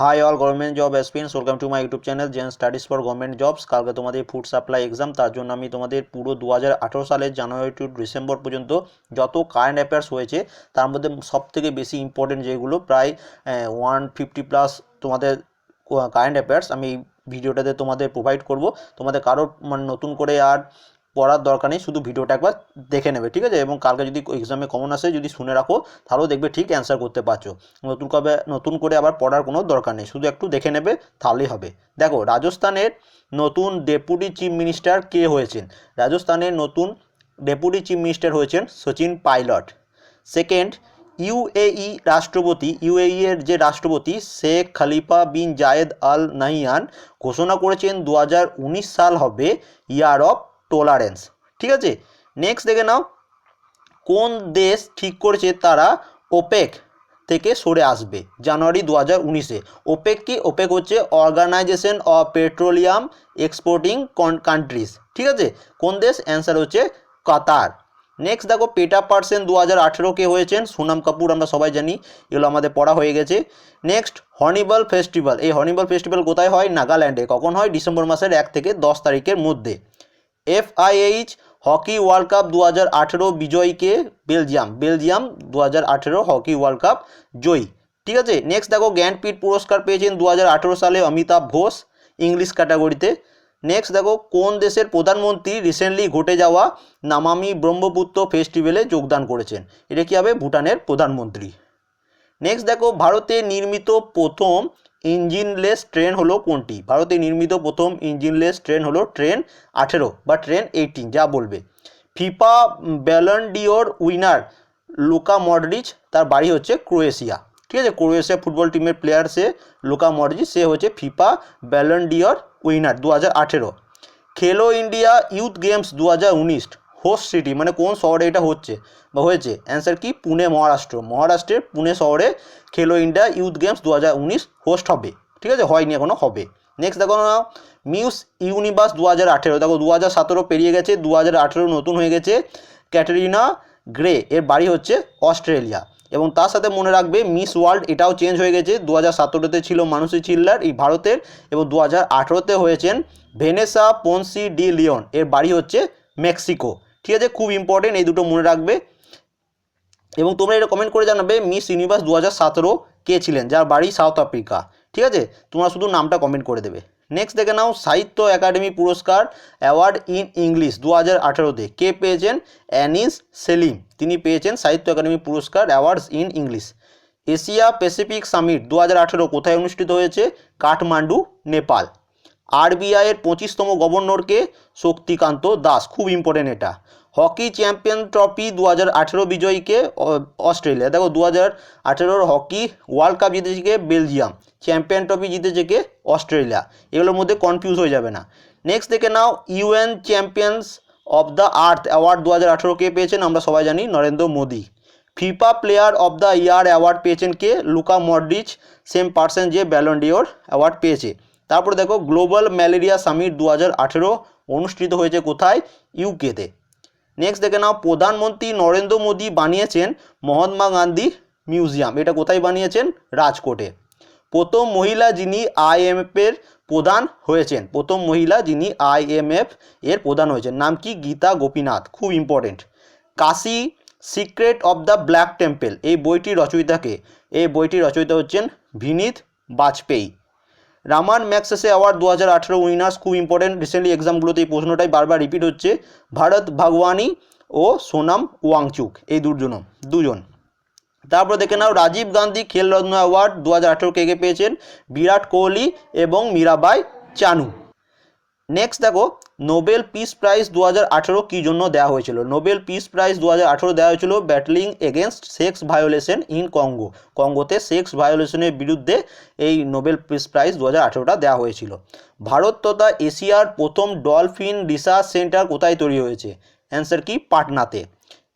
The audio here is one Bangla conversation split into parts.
Hi all government job experience welcome to my YouTube channel Gen studies for government jobs কালকে তোমাদের ফুড সাপ্লাই এক্সাম তার জন্য আমি তোমাদের পুরো দু হাজার আঠেরো সালের জানুয়ারি টু ডিসেম্বর পর্যন্ত যত কারেন্ট অ্যাফেয়ার্স হয়েছে, তার মধ্যে সব থেকে বেশি ইম্পর্টেন্ট যেগুলো প্রায় ওয়ান ফিফটি প্লাস তোমাদের কারেন্ট অ্যাফেয়ার্স আমি ভিডিওটাতে তোমাদের প্রোভাইড করব। তোমাদের কারোর মানে নতুন করে আর পড়ার দরকার নেই, শুধু ভিডিওটা একবার দেখে নেবে, ঠিক আছে? এবং কালকে যদি এক্সামে কমন আসে, যদি শুনে রাখো, তাহলেও দেখবে ঠিক অ্যান্সার করতে পারছ। নতুন কবে, নতুন করে আবার পড়ার কোনো দরকার নেই, শুধু একটু দেখে নেবে, তাহলেই হবে। দেখো, রাজস্থানের নতুন ডেপুটি চিফ মিনিস্টার কে হয়েছেন? রাজস্থানের নতুন ডেপুটি চিফ মিনিস্টার হয়েছেন সচিন পাইলট। সেকেন্ড ইউএই রাষ্ট্রপতি ইউএই এর যে রাষ্ট্রপতি, শেখ খালিফা বিন জায়েদ আল নাহিয়ান ঘোষণা করেছেন দু হাজার উনিশ সাল হবে ইয়ার অফ টলারেন্স ঠিক আছে? নেক্সট দেখে নাও, কোন দেশ ঠিক করেছে তারা ওপেক থেকে সরে আসবে? জানুয়ারি দু হাজার উনিশে। ওপেক কি? ওপেক হচ্ছে organisation of petroleum exporting countries ঠিক আছে? কোন দেশ? অ্যান্সার হচ্ছে কাতার। নেক্সট দেখো পেটা পার্সেন দু হাজার আঠেরো কে হয়েছেন? সুনাম কাপুর, আমরা সবাই জানি, এগুলো আমাদের পড়া হয়ে গেছে। নেক্সট হর্নিবল ফেস্টিভ্যাল এই হর্নিবল ফেস্টিভ্যাল কোথায় হয়? নাগাল্যান্ডে কখন হয়? ডিসেম্বর মাসের এক থেকে দশ তারিখের মধ্যে। এফআইএইচ হকি ওয়ার্ল্ড কাপ দু হাজার আঠেরো বিজয়ীকে বেলজিয়াম বেলজিয়াম দু হাজার আঠেরো হকি ওয়ার্ল্ড কাপ জয়ী। ঠিক আছে নেক্সট দেখো জ্ঞানপীঠ পুরস্কার পেয়েছেন দু হাজার আঠেরো সালে অমিতাভ ঘোষ ইংলিশ ক্যাটাগরিতে। নেক্সট দেখো, কোন দেশের প্রধানমন্ত্রী রিসেন্টলি ঘটে যাওয়া নামামি ব্রহ্মপুত্র ফেস্টিভ্যালে যোগদান করেছেন? এটা কী হবে? ভুটানের প্রধানমন্ত্রী। নেক্সট দেখো, ভারতে নির্মিত প্রথম ইঞ্জিনলেস ট্রেন হলো কোনটি? ভারতে নির্মিত প্রথম ইঞ্জিনলেস ট্রেন হলো ট্রেন আঠেরো বা ট্রেন এইটিন যা বলবে। FIFA Ballon d'Or winner Luka Modric, তার বাড়ি হচ্ছে ক্রোয়েশিয়া। ঠিক আছে, ক্রোয়েশিয়া ফুটবল টিমের প্লেয়ার সে, লুকা মডরিচ, সে হচ্ছে ফিফা ব্যালন্ডিওর উইনার দু হাজার আঠেরো। খেলো ইন্ডিয়া ইউথ গেমস দু হাজার উনিশ হোস্ট সিটি মানে কোন শহরে এটা হচ্ছে? বা হয়েছে? অ্যান্সার কি? পুনে, মহারাষ্ট্র। মহারাষ্ট্রের পুনে শহরে খেলো ইন্ডিয়া ইউথ গেমস দু হাজার উনিশ হোস্ট হবে। ঠিক আছে? হয়নি এখনও হবে। নেক্সট দেখো না, মিউস ইউনিভার্স দু হাজার আঠেরো। দেখো দু হাজার সতেরো পেরিয়ে গেছে দু হাজার আঠেরো নতুন হয়ে গেছে ক্যাটারিনা গ্রে। এর বাড়ি হচ্ছে অস্ট্রেলিয়া। এবং তার সাথে মনে রাখবে, মিস ওয়ার্ল্ড এটাও চেঞ্জ হয়ে গেছে। দু হাজার সতেরোতে ছিল মানুষি চিল্লার এই ভারতের এবং দু হাজার আঠেরোতে হয়েছেন ভেনেসা পনসি ডি লিওন। এর বাড়ি হচ্ছে মেক্সিকো। ঠিক আছে? খুব ইম্পর্টেন্ট এই দুটো মনে রাখবে। এবং তোমরা এটা কমেন্ট করে জানাবে মিস ইউনিভার্স দু হাজার সতেরো কে ছিলেন? যার বাড়ি সাউথ আফ্রিকা ঠিক আছে? তোমরা শুধু নামটা কমেন্ট করে দেবে। নেক্সট দেখে নাও সাহিত্য একাডেমি পুরস্কার অ্যাওয়ার্ড ইন ইংলিশ দু হাজার আঠেরোতে। কে পেয়েছেন? অ্যানিস সেলিম তিনি পেয়েছেন সাহিত্য একাডেমি পুরস্কার awards in English Asia Pacific summit দু হাজার আঠেরো কোথায় অনুষ্ঠিত হয়েছে? কাঠমান্ডু, নেপাল। আরবিআইয়ের পঁচিশতম গভর্নরকে শক্তিকান্ত দাস। খুব ইম্পর্টেন্ট এটা। হকি চ্যাম্পিয়ন ট্রফি দু হাজার আঠেরো বিজয়ীকে অস্ট্রেলিয়া। দেখো দু হাজার আঠেরোর হকি ওয়ার্ল্ড কাপ জিতেছে কে বেলজিয়াম, চ্যাম্পিয়ন ট্রফি জিতেছে কে? অস্ট্রেলিয়া। এগুলোর মধ্যে কনফিউজ হয়ে যাবে না। নেক্সট দেখে নাও UN champions of the Earth award দু হাজার আঠেরো কে পেয়েছেন? আমরা সবাই জানি, Narendra Modi. FIFA player of the year award পেয়েছেন কে? লুকা মডরিচ সেম পার্সন যে ব্যালন্ডিওর অ্যাওয়ার্ড পেয়েছে। তারপরে দেখো গ্লোবাল ম্যালেরিয়া সামিট দু হাজার আঠেরো অনুষ্ঠিত হয়েছে কোথায়? ইউকেতে নেক্সট দেখে নাও, প্রধানমন্ত্রী নরেন্দ্র মোদী বানিয়েছেন মহাত্মা গান্ধী মিউজিয়াম। এটা কোথায় বানিয়েছেন? রাজকোটে। প্রথম মহিলা যিনি আইএমএফের প্রধান হয়েছেন, প্রথম মহিলা যিনি আইএমএফ এর প্রধান হয়েছেন, নাম কি? গীতা গোপীনাথ। খুব important Kashi, secret of the black temple, এই বইটির রচয়িতাকে। এই বইটির রচয়িতা হচ্ছেন Vineet Bajpai. Ramon Magsaysay award দু হাজার আঠেরো উইনার্স, খুব ইম্পর্টেন্ট রিসেন্টলি এক্সামগুলোতে এই প্রশ্নটাই বারবার রিপিট হচ্ছে। ভারত ভাগওয়ানি ও সোনাম ওয়াংচুক, এই দুজন দুজন। তারপর দেখে নাও, রাজীব গান্ধী খেল রত্ন অ্যাওয়ার্ড দু হাজার আঠেরো কে কে পেয়েছেন? বিরাট কোহলি এবং মীরাবাই চানু। নেক্সট দেখো নোবেল পিস প্রাইজ দু হাজার আঠেরো কী জন্য দেওয়া হয়েছিল? নোবেল পিস প্রাইজ দু হাজার আঠেরো দেওয়া হয়েছিল battling against sex violation in Congo. কঙ্গোতে sex ভায়োলেশনের বিরুদ্ধে এই নোবেল পিস প্রাইজ দু হাজার আঠেরোটা দেওয়া হয়েছিল। ভারত তথা এশিয়ার প্রথম ডলফিন রিসার্চ সেন্টার কোথায় তৈরি হয়েছে? অ্যান্সার কি? পাটনাতে।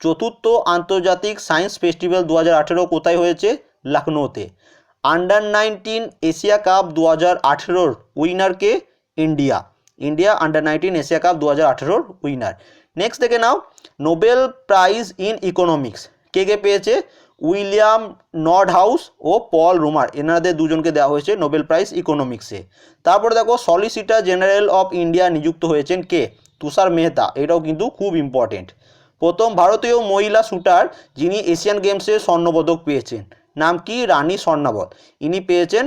চতুর্থ আন্তর্জাতিক সায়েন্স ফেস্টিভ্যাল দু হাজার আঠেরো কোথায় হয়েছে? লখনৌতে। আন্ডার নাইনটিন এশিয়া কাপ দু হাজার আঠেরোর উইনারকে India. India under nineteen Asia cup দু হাজার আঠেরোর উইনার নেক্সট দেখে নাও নোবেল প্রাইজ ইন ইকোনমিক্স কে কে পেয়েছে? উইলিয়াম নর্ড হাউস ও পল রুমার। এনাদের দুজনকে দেওয়া হয়েছে নোবেল প্রাইজ ইকোনমিক্সে তারপরে দেখো সলিসিটার জেনারেল অফ ইন্ডিয়া নিযুক্ত হয়েছেন কে? তুষার মেহতা। এটাও কিন্তু খুব ইম্পর্টেন্ট প্রথম ভারতীয় মহিলা শুটার যিনি এশিয়ান গেমসে স্বর্ণপদক পেয়েছেন। নাম কি? রানী স্বর্ণাবত ইনি পেয়েছেন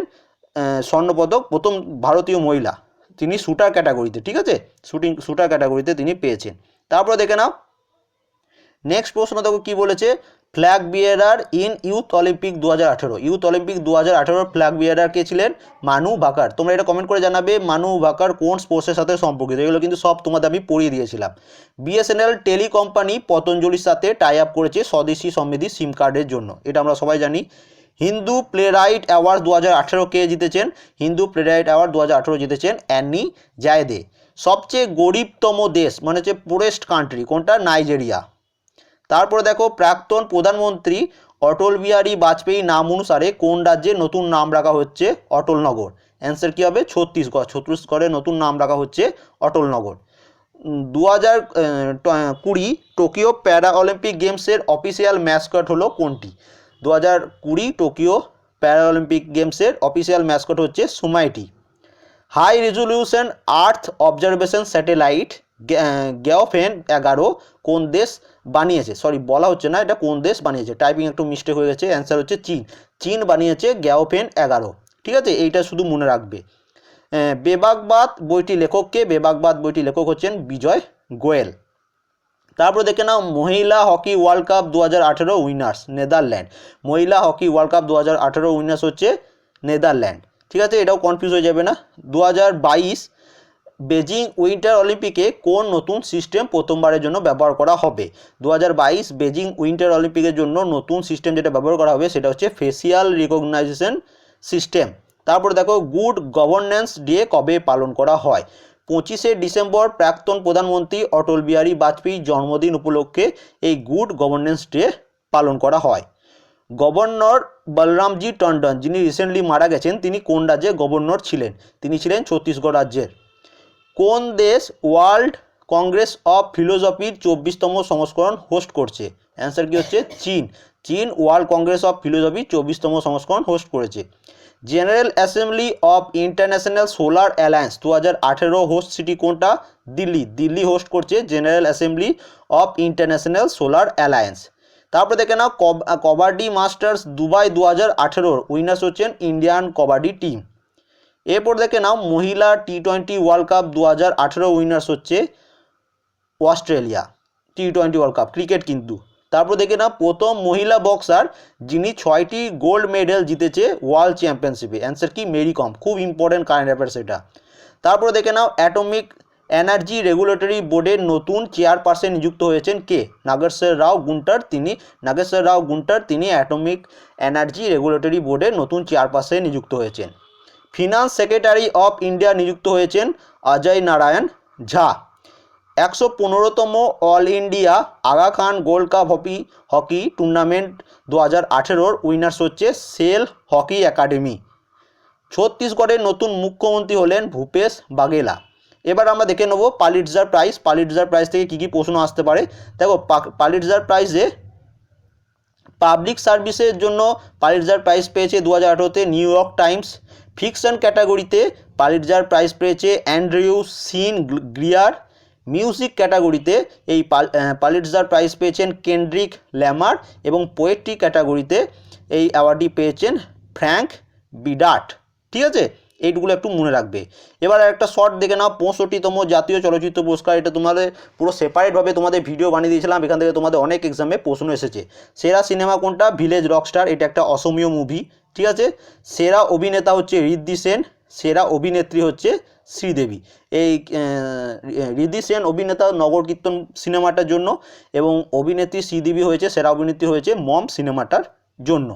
স্বর্ণপদক প্রথম ভারতীয় মহিলা। তিনি শুটার ক্যাটাগরিতে ঠিক আছে? শুটিং শুটার ক্যাটাগরিতে তিনি পেয়েছেন। তারপরে দেখে নাও। নেক্সট প্রশ্ন দেখো কি বলেছে? Flag bearer in youth Olympic দু হাজার আঠেরো। ইউথ অলিম্পিক দু হাজার আঠেরোর ফ্ল্যাগ বিয়ারার কে ছিলেন? মানু ভাকার তোমরা এটা কমেন্ট করে জানাবে, মানু ভাকার কোন স্পোর্টসের সাথে সম্পর্কিত? এগুলো কিন্তু সব তোমাদের আমি পড়িয়ে দিয়েছিলাম। বিএসএনএল টেলি কোম্পানি পতঞ্জলির সাথে টাই আপ করেছে স্বদেশি সমৃদ্ধি সিম কার্ডের জন্য। এটা আমরা সবাই জানি। হিন্দু প্লে রাইট অ্যাওয়ার্ড দু হাজার আঠেরো কে জিতেছেন? হিন্দু প্লে রাইট অ্যাওয়ার্ড দু হাজার আঠেরো জিতেছেন অ্যানি জায়দে। সবচেয়ে গরিবতম দেশ মানে হচ্ছে পুরেস্ট কান্ট্রি, কোনটা? নাইজেরিয়া। তারপরে দেখো, প্রাক্তন প্রধানমন্ত্রী অটল বিহারী বাজপেয়ী নাম অনুসারে কোন রাজ্যে নতুন নাম রাখা হচ্ছে? অটলনগর। অ্যান্সার কী হবে? ছত্তিশগড়। ছত্তিশগড়ে নতুন নাম রাখা হচ্ছে অটলনগর। দু হাজার কুড়ি টোকিও প্যারা অলিম্পিক গেমসের অফিসিয়াল ম্যাসকট হলো কোনটি? দু হাজার কুড়ি টোকিও প্যারা অলিম্পিক গেমসের অফিসিয়াল ম্যাসকট হচ্ছে সুমাইটি। High resolution earth observation satellite Gaofen এগারো কোন দেশ বানিয়েছে? সরি বলা হচ্ছে না এটা কোন দেশ বানিয়েছে? টাইপিং একটু মিস্টেক হয়ে গেছে অ্যান্সার হচ্ছে চীন। চীন বানিয়েছে গ্যাওফেন এগারো। ঠিক আছে এইটা শুধু মনে রাখবে। আহ, বেবাগবাদ বইটি লেখককে বেবাগবাদ বইটি লেখক হচ্ছেন বিজয় গোয়েল। তারপর দেখে নাও, মহিলা হকি ওয়ার্ল্ড কাপ দু আঠেরো উইনার্স, নেদারল্যান্ড। মহিলা হকি ওয়ার্ল্ড কাপ দু আঠেরো উইনার্স হচ্ছে নেদারল্যান্ড। ঠিক আছে, এটাও কনফিউজ হয়ে যাবে না। দু বাইশ বেজিং উইন্টার অলিম্পিকে কোন নতুন সিস্টেম প্রথমবারের জন্য ব্যবহার করা হবে? দু বাইশ বেজিং উইন্টার অলিম্পিকের জন্য নতুন সিস্টেম যেটা ব্যবহার করা হবে, সেটা হচ্ছে ফেসিয়াল রিকগনাইজেশন সিস্টেম তারপর দেখো গুড গভর্নেন্স ডে কবে পালন করা হয়? পঁচিশে ডিসেম্বর প্রাক্তন প্রধানমন্ত্রী অটল বিহারী বাজপেয়ীর জন্মদিন উপলক্ষে এই গুড গভর্নেন্স ডে পালন করা হয়। গভর্নর বলরামজি টন্ডন, যিনি রিসেন্টলি মারা গেছেন, তিনি কোন রাজ্যের গভর্নর ছিলেন? তিনি ছিলেন ছত্তিশগড় রাজ্যের। কোন দেশ ওয়ার্ল্ড কংগ্রেস অফ ফিলোসফির চব্বিশতম সংস্করণ হোস্ট করছে? অ্যান্সার কি হচ্ছে? চীন। চীন ওয়ার্ল্ড কংগ্রেস অফ ফিলোসফি চব্বিশতম সংস্করণ হোস্ট করেছে। General assembly of international solar alliance দু হাজার আঠেরো হোস্ট সিটি কোনটা? দিল্লি। দিল্লি হোস্ট করছে general assembly of international solar alliance. তারপরে দেখে নাও, কব- কবাডি মাস্টার্স দুবাই দু হাজার আঠেরোর উইনার্স হচ্ছেন ইন্ডিয়ান কবাডি টিম। এরপর দেখে নাও, মহিলা টি টোয়েন্টি ওয়ার্ল্ড কাপ দু হাজার আঠেরো উইনার্স হচ্ছে Australia. T twenty world cup, cricket কিন্তু। তারপর দেখে নাও, প্রথম মহিলা বক্সার যিনি ছয়টি গোল্ড মেডেল জিতেছে ওয়ার্ল্ড চ্যাম্পিয়নশিপে অ্যান্সার কি? মেরি কম খুব ইম্পর্টেন্ট কারেন্ট অ্যাফেয়ার্স এটা। তারপরে দেখে নাও অ্যাটমিক এনার্জি রেগুলেটরি বোর্ডের নতুন চেয়ারপারসন নিযুক্ত হয়েছেন কে? নাগেশ্বর রাও গুন্টার তিনি, নাগেশ্বর রাও গুন্টার তিনি অ্যাটমিক এনার্জি রেগুলেটরি বোর্ডের নতুন চেয়ারপারসন নিযুক্ত হয়েছেন। ফিনান্স সেক্রেটারি অফ ইন্ডিয়া নিযুক্ত হয়েছেন অজয় নারায়ণ ঝা। একশো পনেরোতম all India Aga Khan gold cup hockey hockey tournament দু হাজার আঠেরোর উইনার্স হচ্ছে সেল হকি একাডেমি। ছত্তিশগড়ের নতুন মুখ্যমন্ত্রী হলেন ভূপেশ বাগেলা এবার আমরা দেখে নেব পালিটজার প্রাইজ। পালিটজার প্রাইজ থেকে কী কী প্রশ্ন আসতে পারে? দেখো পালিটজার প্রাইজে পাবলিক সার্ভিসের জন্য পালিটজার প্রাইজ পেয়েছে দু হাজার আঠেরোতে নিউ ইয়র্ক টাইমস। ফিকশন ক্যাটাগরিতে পালিটজার প্রাইজ পেয়েছে অ্যান্ড্রিউ সিন গ্রিয়ার। মিউজিক ক্যাটাগরিতে এই পালিটজার প্রাইজ পেয়েছেন কেন্ড্রিক ল্যামার এবং পোয়েট্রি ক্যাটাগরিতে এই অ্যাওয়ার্ডটি পেয়েছেন ফ্র্যাঙ্ক বিডাট ঠিক আছে? এইটুকুলো একটু মনে রাখবে। এবার একটা শর্ট দেখে নাও, পঁয়ষট্টিতম জাতীয় চলচ্চিত্র পুরস্কার। এটা তোমাদের পুরো সেপারেটভাবে তোমাদের ভিডিও বানিয়ে দিয়েছিলাম। এখান থেকে তোমাদের অনেক এক্সামে প্রশ্ন এসেছে। সেরা সিনেমা কোনটা? ভিলেজ রকস্টার এটা একটা অসমীয় মুভি ঠিক আছে? সেরা অভিনেতা হচ্ছে ঋদ্ধি সেন। সেরা অভিনেত্রী হচ্ছে শ্রীদেবী। এই আহ, সেন অভিনেতা নগর কীর্তন সিনেমাটার জন্য এবং অভিনেত্রী শ্রীদেবী হয়েছে সেরা অভিনেত্রী হয়েছে মম সিনেমাটার জন্য।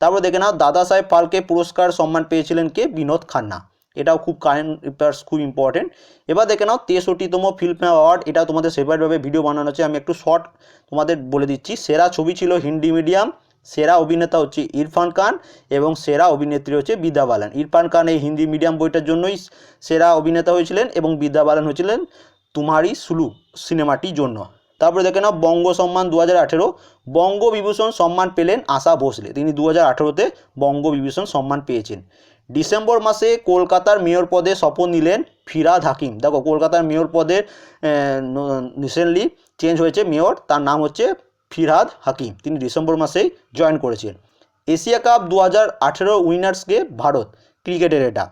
তারপর দেখে নাও দাদা সাহেব ফালকে পুরস্কার সম্মান পেয়েছিলেন কে? বিনোদ খান্না। এটাও খুব কারেন্ট অ্যাফেয়ার্স খুব ইম্পর্টেন্ট এবার দেখে নাও তেষট্টিতম ফিল্মফেয়ার অ্যাওয়ার্ড এটা তোমাদের সেপারেটভাবে ভিডিও বানানো আছে। আমি একটু শর্ট তোমাদের বলে দিচ্ছি। সেরা ছবি ছিল হিন্দি মিডিয়াম সেরা অভিনেতা হচ্ছে ইরফান খান এবং সেরা অভিনেত্রী হচ্ছে বিদ্যা বালান। ইরফান খান এই হিন্দি মিডিয়াম বইটার জন্যই সেরা অভিনেতা হয়েছিলেন এবং বিদ্যা বালান হয়েছিলেন তুমারি সুলু সিনেমাটির জন্য। তারপরে দেখে নাও, বঙ্গ সম্মান দু হাজার আঠেরো বঙ্গবিভূষণ সম্মান পেলেন আশা ভোসলে। তিনি দু হাজার আঠেরোতে বঙ্গবিভূষণ সম্মান পেয়েছেন। ডিসেম্বর মাসে কলকাতার মেয়র পদে শপথ নিলেন ফিরাদ হাকিম। দেখো, কলকাতার মেয়র পদের রিসেন্টলি চেঞ্জ হয়েছে মেয়র, তার নাম হচ্ছে ফিরহাদ হাকিম, তিনি ডিসেম্বর মাসেই জয়েন করেছেন এশিয়া কাপ দু হাজার আঠেরো উইনার্সকে ভারত ক্রিকেটের এটা।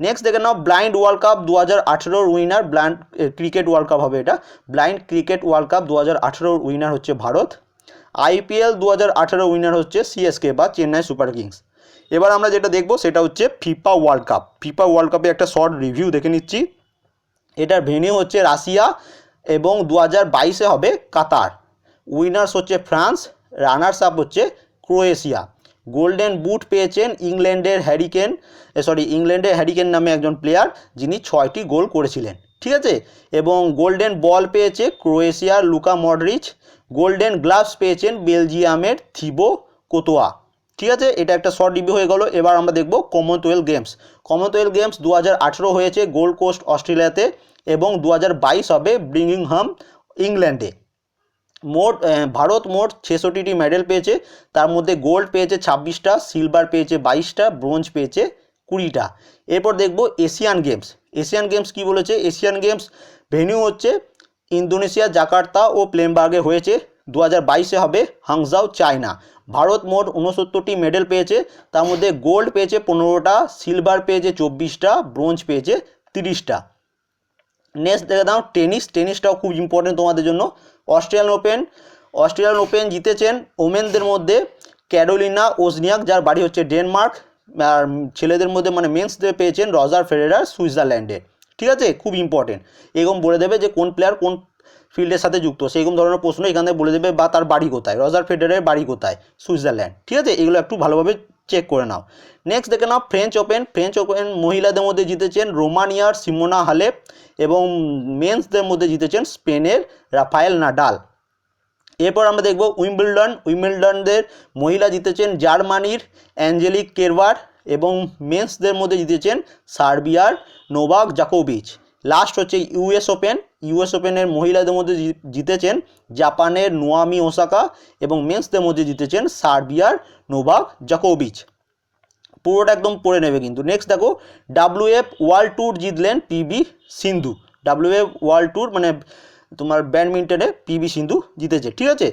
নেক্সট দেখে নাও, ব্লাইন্ড ওয়ার্ল্ড কাপ দু হাজার আঠেরোর winner, blind cricket world cup হবে এটা। ব্লাইন্ড ক্রিকেট ওয়ার্ল্ড কাপ দু হাজার আঠেরোর উইনার হচ্ছে ভারত। আইপিএল দু হাজার আঠেরো উইনার হচ্ছে সিএসকে বা চেন্নাই সুপার কিংস। এবার আমরা যেটা দেখব, সেটা হচ্ছে FIFA world cup. FIFA world কাপে একটা শর্ট রিভিউ দেখে নিচ্ছি। এটার ভেনিউ হচ্ছে রাশিয়া এবং দু হাজার বাইশে হবে কাতার। উইনার্স হচ্ছে ফ্রান্স রানার্স আপ হচ্ছে ক্রোয়েশিয়া। গোল্ডেন বুট পেয়েছেন ইংল্যান্ডের হ্যারিকেন সরি, ইংল্যান্ডের হ্যারিকেন নামে একজন প্লেয়ার যিনি ছয়টি গোল করেছিলেন, ঠিক আছে? এবং গোল্ডেন বল পেয়েছে ক্রোয়েশিয়ার লুকা মডরিচ, গোল্ডেন গ্লাভস পেয়েছেন বেলজিয়ামের থিবো কোতোয়া, ঠিক আছে? এটা একটা শর্ট রিভিউ হয়ে গেল, এবার আমরা দেখব কমনওয়েলথ গেমস। কমনওয়েলথ গেমস দু হাজার আঠেরো হয়েছে গোল্ড কোস্ট অস্ট্রেলিয়াতে এবং দু হাজার বাইশ হবে ব্রিঙ্গিংহাম ইংল্যান্ডে। মোট ভারত মোট ছেষট্টিটি মেডেল পেয়েছে। তার মধ্যে গোল্ড পেয়েছে ছাব্বিশটা সিলভার পেয়েছে বাইশটা ব্রোঞ্জ পেয়েছে কুড়িটা। এরপর দেখব এশিয়ান গেমস এশিয়ান গেমস কি বলেছে? এশিয়ান গেমস ভেনিউ হচ্ছে ইন্দোনেশিয়া, জাকার্তা ও প্লেনবার্গে হয়েছে। দু হাজার বাইশে হবে হাংজাও, চায়না। ভারত মোট উনসত্তরটি মেডেল পেয়েছে। তার মধ্যে গোল্ড পেয়েছে পনেরোটা সিলভার পেয়েছে চব্বিশটা ব্রোঞ্জ পেয়েছে তিরিশটা। নেক্সট দেখে দাও টেনিস টেনিসটাও খুব ইম্পর্টেন্ট তোমাদের জন্য। Australian open. অস্ট্রেলিয়ান ওপেন জিতেছেন ওমেনদের মধ্যে ক্যারোলিনা ওজনিয়াক, যার বাড়ি হচ্ছে ডেনমার্ক। আর ছেলেদের মধ্যে মানে মেন্সদের পেয়েছেন রজার ফেডারার সুইজারল্যান্ডে। ঠিক আছে? খুব ইম্পর্টেন্ট এরকম বলে দেবে যে কোন প্লেয়ার কোন ফিল্ডের সাথে যুক্ত। সেইরকম ধরনের প্রশ্ন এখানে বলে দেবে বা তার বাড়ি কোথায়? রজার ফেডারের বাড়ি কোথায়? সুইজারল্যান্ড। ঠিক আছে? এগুলো একটু ভালোভাবে চেক করে নাও। নেক্সট দেখে নাও ফ্রেঞ্চ ওপেন ফ্রেঞ্চ ওপেন মহিলাদের মধ্যে জিতেছেন রোমানিয়ার সিমোনা হালেপ এবং মেন্সদের মধ্যে জিতেছেন স্পেনের রাফায়েল নাডাল এরপর আমরা দেখব উইম্বলডন উইম্বলডনদের মহিলা জিতেছেন জার্মানির অ্যাঞ্জেলিক কেরবার এবং মেন্সদের মধ্যে জিতেছেন সার্বিয়ার নোভাক জাকোভিচ লাস্ট হচ্ছে ইউএস ওপেন ইউএস ওপেনের মহিলাদের মধ্যে জিতেছেন জাপানের নোয়ামি ওসাকা এবং মেন্সদের মধ্যে জিতেছেন সার্বিয়ার নোভাক জাকোভিচ পুরোটা একদম পড়ে নেবে কিন্তু। নেক্সট দেখো ডাব্লিউএফ ওয়ার্ল্ড ট্যুর জিতলেন P V Sindhu. WF World Tour মানে তোমার ব্যাডমিন্টনে পিবি সিন্ধু জিতেছে, ঠিক আছে?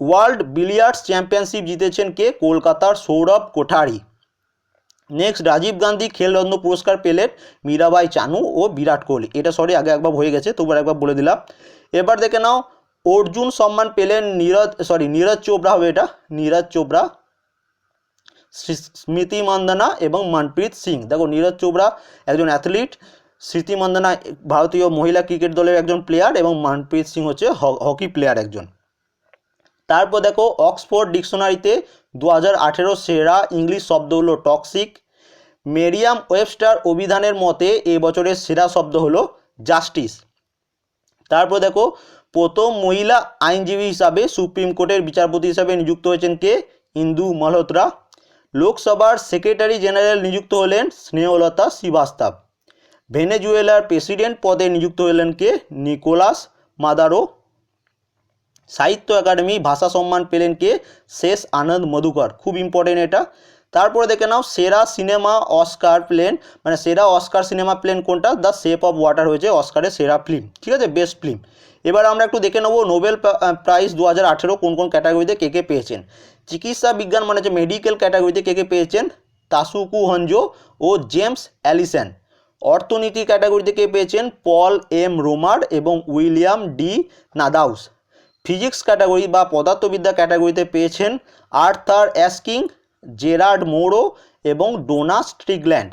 ওয়ার্ল্ড বিলিয়ার্ডস চ্যাম্পিয়নশিপ জিতেছেন কে? কলকাতার সৌরভ কোঠারি। নেক্সট রাজীব গান্ধী খেলরত্ন পুরস্কার পেলেন মীরাবাই চানু ও বিরাট কোহলি। এটা সরি আগে একবার হয়ে গেছে তবু একবার বলে দিলাম। এবার দেখে নাও, অর্জুন সম্মান পেলেন নীরজ সরি নীরজ চোপড়া হবে এটা। নীরজ চোপড়া স্মৃতি মান্দানা এবং মনপ্রীত সিং। দেখো, নীরজ চোপড়া একজন অ্যাথলিট স্মৃতি মান্দানা ভারতীয় মহিলা ক্রিকেট দলের একজন প্লেয়ার এবং মনপ্রীত সিং হচ্ছে হকি প্লেয়ার একজন। তারপর দেখো, অক্সফোর্ড ডিকশনারিতে দু হাজার আঠেরো সেরা ইংলিশ শব্দ হলো টক্সিক। মেরিয়াম ওয়েবস্টার অভিধানের মতে এ বছরের সেরা শব্দ হলো জাস্টিস। তারপর দেখো, প্রথম মহিলা আইনজীবী হিসাবে সুপ্রিম কোর্টের বিচারপতি হিসাবে নিযুক্ত হয়েছেন কে? ইন্দু মালহোত্রা। লোকসভার সেক্রেটারি জেনারেল নিযুক্ত হলেন স্নেহলতা শ্রীবাস্তব। ভেনেজুয়েলার প্রেসিডেন্ট পদে নিযুক্ত হলেন কে? নিকোলাস মাদারো। সাহিত্য একাডেমি, ভাষা সম্মান পেলেন কে? শেষ আনন্দ মধুকর, খুব ইম্পর্টেন্ট এটা। তারপরে দেখে নাও, সেরা সিনেমা অস্কার প্লেন মানে সেরা অস্কার সিনেমা প্লেন কোনটা? দ্য শেপ অফ ওয়াটার হয়েছে অস্কারের সেরা ফিল্ম ঠিক আছে? বেস্ট ফিল্ম এবার আমরা একটু দেখে নেব নোবেল প্রাইজ দু হাজার আঠেরো কোন কোন ক্যাটাগরিতে কে কে পেয়েছেন। চিকিৎসা বিজ্ঞান মানে হচ্ছে মেডিকেল ক্যাটাগরিতে কে কে পেয়েছেন? তাসুকু হঞ্জো ও জেমস অ্যালিসন। অর্থনীতি ক্যাটাগরিতে কে পেয়েছেন? পল এম রোমার এবং William D Nordhaus. Physics category বা পদার্থবিদ্যা ক্যাটাগরিতে পেয়েছেন আর্থার অ্যাস্কিং, জেরার্ড মোরো এবং ডোনা স্ট্রিকল্যান্ড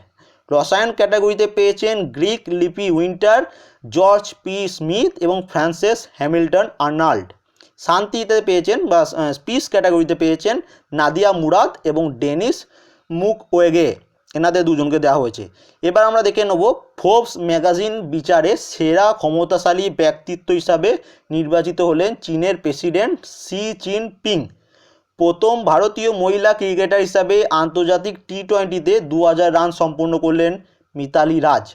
রসায়ন ক্যাটাগরিতে পেয়েছেন গ্রিক লিপি উইন্টার, জর্জ পি স্মিথ এবং ফ্রান্সিস হ্যামিল্টন আর্নাল্ড। শান্তিতে পেয়েছেন বা স্পিচ ক্যাটাগরিতে পেয়েছেন নাদিয়া মুরাদ এবং ডেনিস মুক ওয়েগে এনাদের দুজনকে দেওয়া হয়েছে। এবার আমরা দেখে নেব ফোর্বস ম্যাগাজিন বিচারে সেরা ক্ষমতাশালী ব্যক্তিত্ব হিসাবে নির্বাচিত হলেন চীনের প্রেসিডেন্ট সি চিন পিং প্রথম ভারতীয় মহিলা ক্রিকেটার হিসাবে আন্তর্জাতিক টি টোয়েন্টিতে দু হাজার রান সম্পন্ন করলেন মিতালি রাজ।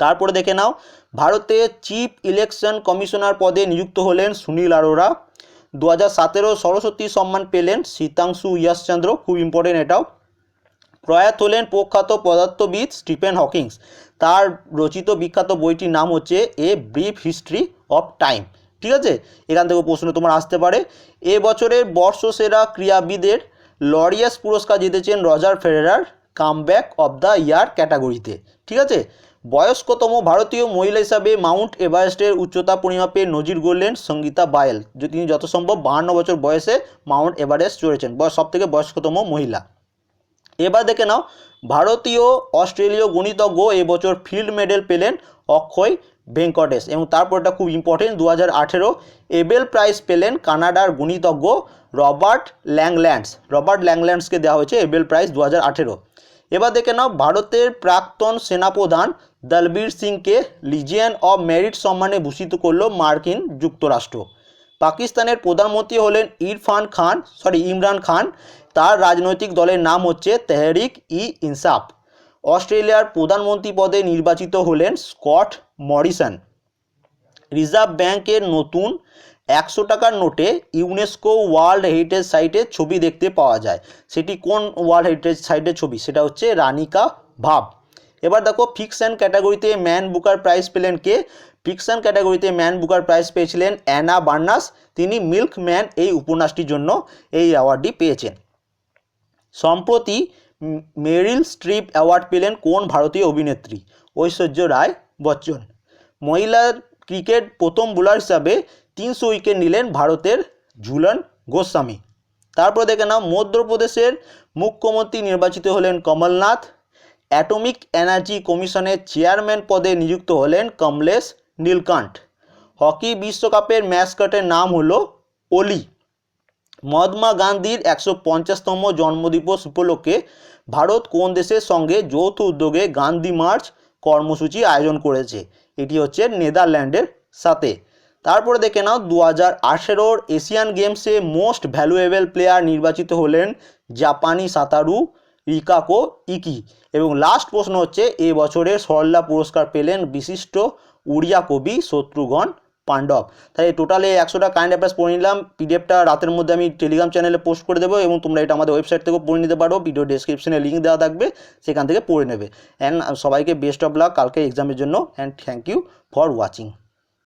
তারপরে দেখে নাও, ভারতে চিফ ইলেকশন কমিশনার পদে নিযুক্ত হলেন সুনীল আরোরা। দু হাজার সতেরো সরস্বতী সম্মান পেলেন শীতাংশু ইয়াসচন্দ্র, খুব ইম্পর্টেন্ট এটাও। প্রয়াত হলেন প্রখ্যাত পদার্থবিদ স্টিফেন হকিংস। তার রচিত বিখ্যাত বইটির নাম হচ্ছে A Brief History of Time. ঠিক আছে? এখান থেকে প্রশ্ন তোমার আসতে পারে। এ বছরের বর্ষসেরা ক্রীড়াবিদের লরিয়াস পুরস্কার জিতেছেন Roger Federer comeback of the year ক্যাটাগরিতে। ঠিক আছে? বয়স্কতম ভারতীয় মহিলা হিসাবে মাউন্ট এভারেস্টের উচ্চতা পরিমাপে নজির গড়লেন সঙ্গীতা বায়েল তিনি যত সম্ভব বাহান্ন বছর বয়সে মাউন্ট এভারেস্ট চড়েছেন। বয়স সব থেকে বয়স্কতম মহিলা। এবার দেখে নাও, ভারতীয়, অস্ট্রেলীয় গণিতজ্ঞ এবছর ফিল্ড মেডেল পেলেন অক্ষয় ভেঙ্কটেশ এবং তারপরটা খুব ইম্পর্টেন্ট দু হাজার আঠেরো এবেল প্রাইজ পেলেন কানাডার গণিতজ্ঞ রবার্ট ল্যাংল্যান্ডস। রবার্ট ল্যাংল্যান্ডসকে দেওয়া হয়েছে এবেল প্রাইজ দু হাজার আঠেরো। এবার দেখে নাও, ভারতের প্রাক্তন সেনাপ্রধান দলবীর সিংকে লিজিয়ান অব মেরিট সম্মানে ভূষিত করল মার্কিন যুক্তরাষ্ট্র। পাকিস্তানের প্রধানমন্ত্রী হলেন ইরফান খান সরি ইমরান খান। তার রাজনৈতিক দলের নাম হচ্ছে তেহরিক ই ইনসাফ। অস্ট্রেলিয়ার প্রধানমন্ত্রী পদে নির্বাচিত হলেন স্কট মরিসন। রিজার্ভ ব্যাংকের নতুন একশো টাকার নোটে ইউনেস্কো ওয়ার্ল্ড হেরিটেজ সাইটের ছবি দেখতে পাওয়া যায়। সেটি কোন ওয়ার্ল্ড হেরিটেজ সাইটের ছবি? সেটা হচ্ছে রানিকা ভাব। এবার দেখো, ফিকশন ক্যাটাগরিতে ম্যান বুকার প্রাইজ পেলেন কে? ফিকশন ক্যাটাগরিতে ম্যান বুকার প্রাইজ পেয়েছিলেন অ্যানা বার্নাস। তিনি মিল্ক ম্যান এই উপন্যাসটির জন্য এই অ্যাওয়ার্ডটি পেয়েছেন। সম্প্রতি মেরিল স্ট্রিপ অ্যাওয়ার্ড পেলেন কোন ভারতীয় অভিনেত্রী? ঐশ্বর্য রায় বচ্চন। মহিলার ক্রিকেট প্রথম বোলার হিসাবে তিনশো উইকেট নিলেন ভারতের ঝুলন গোস্বামী। তারপর দেখে নাও, মধ্যপ্রদেশের মুখ্যমন্ত্রী নির্বাচিত হলেন কমলনাথ। অ্যাটমিক এনার্জি কমিশনের চেয়ারম্যান পদে নিযুক্ত হলেন কমলেশ নীলকণ্ঠ হকি বিশ্বকাপের ম্যাসকটের নাম হলো ওলি। মহাত্মা গান্ধীর একশো পঞ্চাশতম জন্মদিবস উপলক্ষে ভারত কোন দেশের সঙ্গে যৌথ উদ্যোগে গান্ধী মার্চ কর্মসূচি আয়োজন করেছে? এটি হচ্ছে নেদারল্যান্ডের সাথে। তারপরে দেখে নাও দু হাজার আঠেরোর এশিয়ান গেমসে মোস্ট ভ্যালুয়েবল প্লেয়ার নির্বাচিত হলেন জাপানি সাঁতারু রিকাকো ইকি। এবং লাস্ট প্রশ্ন হচ্ছে, এ বছরের সরলা পুরস্কার পেলেন বিশিষ্ট উড়িয়া কবি শত্রুঘ্ন পাণ্ডব তাই টোটালে একশোটা কারেন্ট অ্যাফেয়ার্স পড়ে নিলাম পিডিএফটা রাতের মধ্যে আমি টেলিগ্রাম চ্যানেলে পোস্ট করে দেবো এবং তোমরা এটা আমাদের ওয়েবসাইট থেকেও পড়ে নিতে পারো। ভিডিও ডিসক্রিপশনে লিঙ্ক দেওয়া থাকবে, সেখান থেকে পড়ে নেবে। অ্যান্ড সবাইকে বেস্ট অফ লাক কালকে এক্সামের জন্য। And thank you for watching